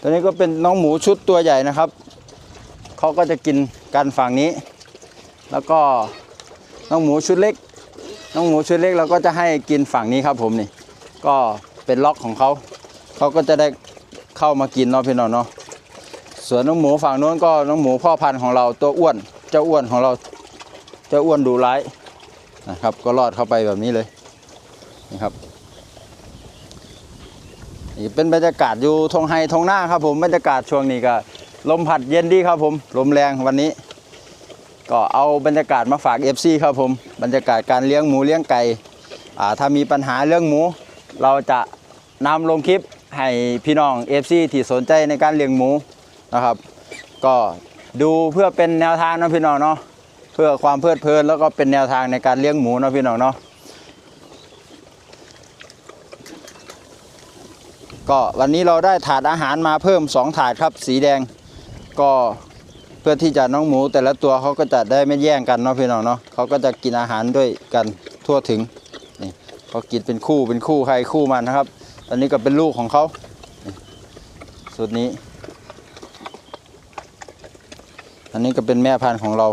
ตัวนี้ก็เป็นน้องหมูชุดตัวใหญ่นะครับเขาก็จะกินกันฝั่งนี้ แล้วก็น้องหมูชุดเล็ก น้องหมูชุดเล็กเราก็จะให้กินฝั่งนี้ครับผมนี่ ก็เป็นล็อกของเขาเขาก็จะได้เข้ามากินเนาะพี่น้องเนาะส่วนน้องหมูฝั่งโน้นก็น้องหมูพ่อพันธุ์ของเราตัวอ้วนเจ้าอ้วนของเราเจ้าอ้วนดูร้ายนะครับ ก็รอดเข้าไปแบบนี้เลยนะครับ นี่เป็นบรรยากาศอยู่ทงไฮทงหน้าครับผมบรรยากาศช่วงนี้ก็ลมพัดเย็นดีครับผมลมแรงวันนี้ ก็เอาบรรยากาศมาฝาก FC ครับผมบรรยากาศการเลี้ยงหมูเลี้ยงไก่ถ้ามีปัญหาเรื่องหมู เราจะนำลงคลิปให้พี่น้อง FC ที่สนใจในการเลี้ยงหมูนะครับ ก็ดูเพื่อเป็นแนวทางนะพี่น้องเนาะเพื่อความเพลิดเพลินแล้วก็เป็นแนวทางในการเลี้ยงหมูนะพี่น้องเนาะ ก็วันนี้เราได้ถาดอาหารมาเพิ่ม 2 ถาดครับ สีแดงก็เพื่อที่จะน้องหมูแต่ละตัวเขาก็จะได้ไม่แย่งกันเนาะพี่น้องเนาะเขาก็จะกินอาหารด้วยกันทั่วถึงนี่เขากินเป็นคู่เป็นคู่ใครคู่มันนะครับตอนนี้ก็เป็นลูกของเขาสุดนี้ อันนี้ก็เป็นแม่พันธุ์ของเรา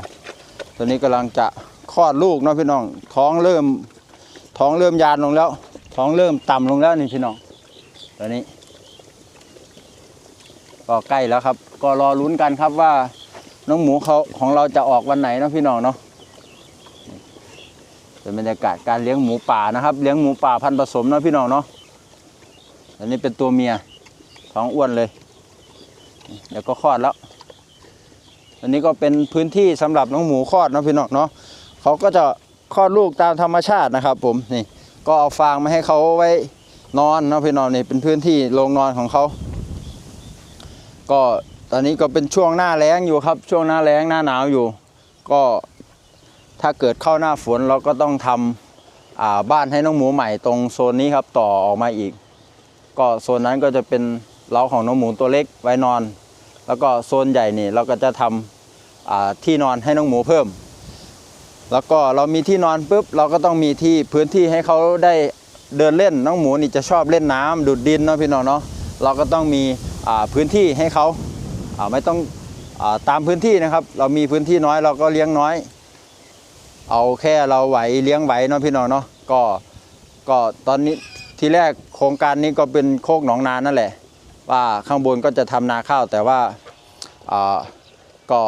ตัวนี้กำลังจะคลอดลูกเนาะพี่น้องท้องเริ่มท้องเริ่มยานลงแล้ว ท้องเริ่มต่ำลงแล้วนี่พี่น้อง ตัวนี้ ก็ใกล้แล้วครับ ก็รอลุ้นกันครับว่า น้องหมูเขาของเราจะออกวันไหนนะพี่น้องเนาะเป็นบรรยากาศการเลี้ยงหมูป่านะครับ เลี้ยงหมูป่าพันธุ์ผสมเนาะพี่น้องเนาะอันนี้เป็นตัวเมียท้องอ้วนเลย เดี๋ยวก็คลอดแล้ว อันนี้ก็เป็นพื้นที่สำหรับน้องหมูคลอดนะพี่น้องเนาะเขาก็จะคลอดลูกตามธรรมชาตินะครับ ผมนี่ก็เอาฟางมาให้เขาไว้ นอนเนาะพี่นอนนี่เป็นพื้นที่โรงนอนของเขา ก็ตอนนี้ก็เป็นช่วงหน้าแล้งอยู่ครับ ช่วงหน้าแล้งหน้าหนาวอยู่ ก็ถ้าเกิดเข้าหน้าฝนเราก็ต้องทำบ้านให้น้องหมูใหม่ตรงโซนนี้ครับต่อออกมาอีก ก็โซนนั้นก็จะเป็นเล้าของน้องหมูตัวเล็กไว้นอน แล้วก็โซนใหญ่นี่เราก็จะทำอ่าที่นอนให้น้องหมูเพิ่ม แล้วก็เรามีที่นอนปุ๊บเราก็ต้องมีที่พื้นที่ให้เขาได้ เดินเล่นน้องหมูนี่จะชอบเล่นน้ำดูดดินเนาะพี่น้องเนาะเราก็ต้องมีพื้นที่ให้เขาาไม่ต้องอาตามพื้นที่นะครับ เรามีพื้นที่น้อยเราก็เลี้ยงน้อย เอาแค่เราไหวเลี้ยงไหวเนาะพี่น้องเนาะก็ก็ตอนนี้ทีแรกโครงการนี้ก็เป็นโคกหนองนานั่นแหละ ว่าข้างบนก็จะทำนาข้าวแต่ว่าอ่าก็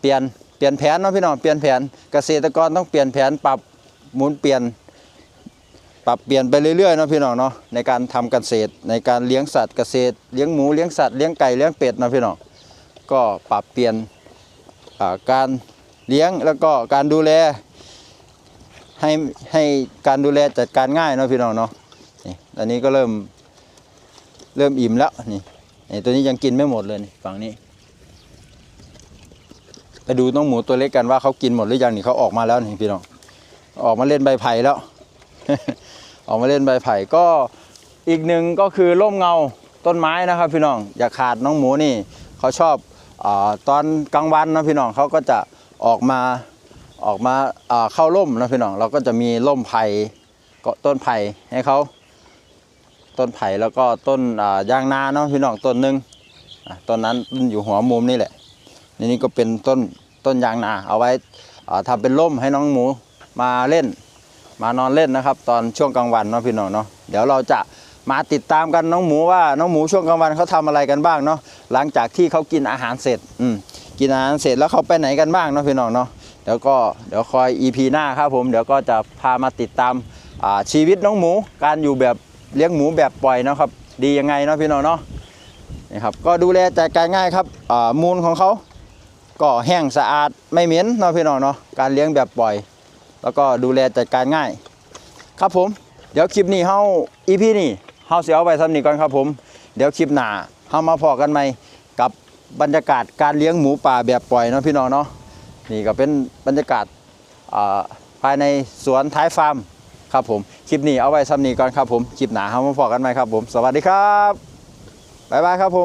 เปลี่ยนเปลี่ยนแผนเนาะพี่น้องเปลี่ยนแผนเกษตรกรต้องเปลี่ยนแผนปรับหมุนเปลี่ยน ปรับเปลี่ยนไปเรื่อยๆเนาะพี่น้องเนาะในการทำเกษตร ในการเลี้ยงสัตว์เกษตรเลี้ยงหมูเลี้ยงสัตว์เลี้ยงไก่เลี้ยงเป็ดนะพี่น้องก็ปรับเปลี่ยนการเลี้ยงแล้วก็การดูแลให้ให้การดูแลจัดการง่ายเนาะพี่น้องเนาะนี่ตอนนี้ก็เริ่มเริ่มอิ่มแล้วนี่นี่ตัวนี้ยังกินไม่หมดเลยนี่ฝั่งนี้ ไปดูน้องหมูตัวเล็กกันว่าเขากินหมดหรือยังนี่เขาออกมาแล้วนี่พี่น้องออกมาเล่นใบไผ่แล้ว ออกมาเล่นใบไผ่ก็อีกหนึ่งก็คือร่มเงาต้นไม้นะครับพี่น้องอย่าขาดน้องหมูนี่เขาชอบอตอนกลางวันนะพี่น้องเขาก็จะออกมาออกมาเข้าร่มนะพี่น้องเราก็จะมีร่มไผ่ก็ต้นไผ่ให้เขาต้นไผ่แล้วก็ต้นยางนาเนาะพี่น้องต้นหนึ่งต้นนั้นต้นอยู่หัวมุมนี่แหละนี่นี่ก็เป็นต้นต้นยางนาเอาไว้อ่าทำเป็นร่มให้น้องหมูมาเล่น มานอนเล่นนะครับ ตอนช่วงกลางวันเนาะพี่น้องเนาะเดี๋ยวเราจะมาติดตามกันน้องหมูว่าน้องหมูช่วงกลางวันเขาทำอะไรกันบ้างเนาะหลังจากที่เขากินอาหารเสร็จอืมกินอาหารเสร็จแล้วเขาไปไหนกันบ้างเนาะพี่น้องเนาะเดี๋ยวก็เดี๋ยวคอย EP หน้าครับผมเดี๋ยวก็จะพามาติดตามชีวิตน้องหมูการอยู่แบบเลี้ยงหมูแบบปล่อยนะครับ ดียังไงเนาะพี่น้องเนาะนี่ครับก็ดูแลใจการง่ายครับมูลของเขาก็แห้งสะอาดไม่เหม็นเนาะพี่น้องเนาะการเลี้ยงแบบปล่อย แล้วก็ดูแลจัดการง่าย ครับผม เดี๋ยวคลิปนี้เฮาอีพีนี่เฮาเสิเอาไว้ซ้ำนีก่อนครับผม เดี๋ยวคลิปหน้าเฮามาพอกันใหม่กับบรรยากาศการเลี้ยงหมูป่าแบบปล่อยเนาะพี่น้องเนาะนี่ก็เป็นบรรยากาศภายในสวนท้ายฟาร์มครับผมคลิปนี้เอาไว้ซ้ำนีก่อนครับผมคลิปหน้าเฮามาพอกันใหม่ครับผม สวัสดีครับบ๊ายบายครับผม